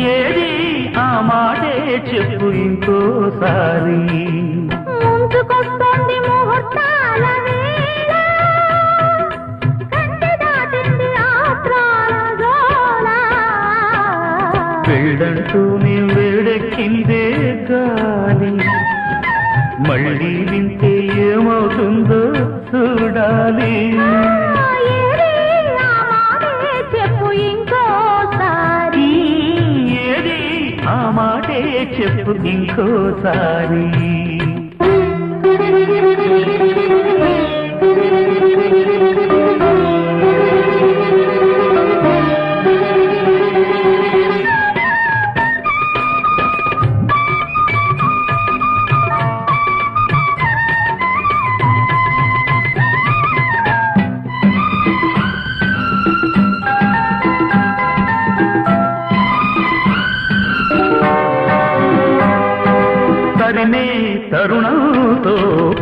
ఏది ఆ మాటే చెప్పు ఇంకోసారి. ముంచుకొస్తోంది ముహూర్తాల వేళ. కంటి దాటింది ఆత్రాల గోళ వేడంటూ నీ వేడెక్కిందే గాలి. మళ్ళీ వింటే ఏమవుతుందో చూడాలి. చెప్పు ఇంకోసారి తరుణంతో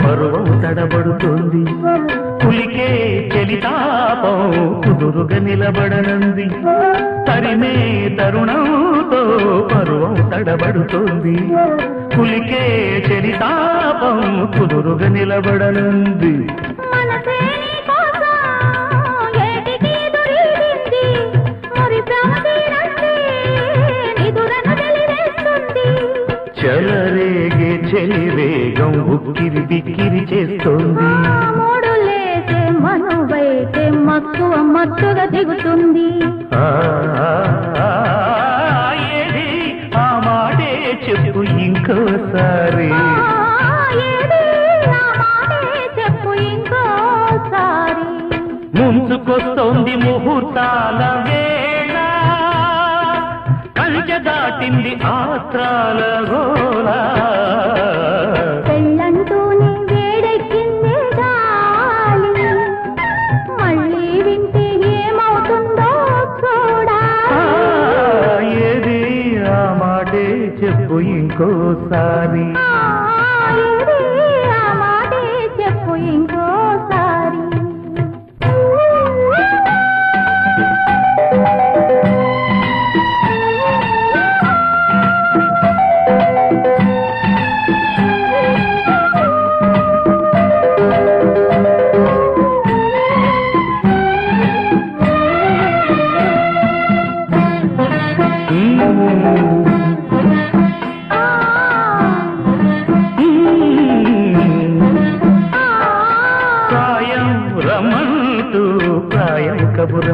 పర్వం తడబడుతుంది. పులికే చెలితాపం కుదురుగా నిలబడనంది. తరిమే తరుణంతో పర్వం తడబడుతుంది. పులికే చెలితాపం కుదురుగా నిలబడనంది. చెలరేగే చెలివేగం ఉక్కిరి బిక్కిరి చేస్తోంది. మూడు లేసే మనువైతే మక్కువ మత్తుగా దిగుతుంది. ఆ, మాటే చెప్పు ఇంకోసారి. ముంచుకొస్తోంది ముహూర్తాల వేళ కంచె దాటింది ఆత్రాల గోళ. చెప్పు ఇంకోసారి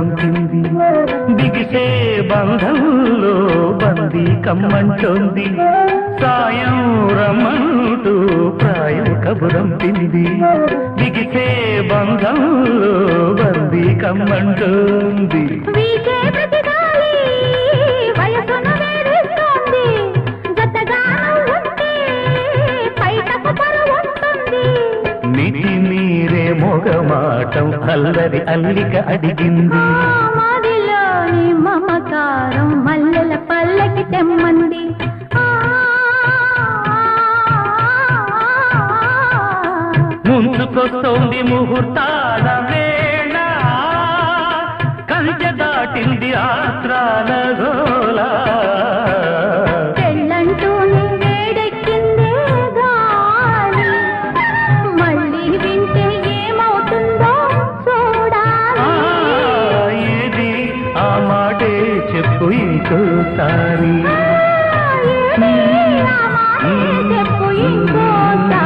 కబురం బిగిసే బంధంలో బంది కమ్మంటోంది సాయం రమ్మంటూ ప్రాయం కబురం కింది బిగిసే బంధంలో బంది కమ్మంటోంది వయసును మొగమాటం అల్లరి అల్లిక అడిగింది. మదిలోని మమకారం మల్లెల పల్లకి తెమ్మంది. ముందుకొస్తోంది ముహూర్తాల వేళ కంచె దాటింది ఆత్రాల గోళ చెప్పు ఇంకోసారి. చెప్పు ఇంకోసారి.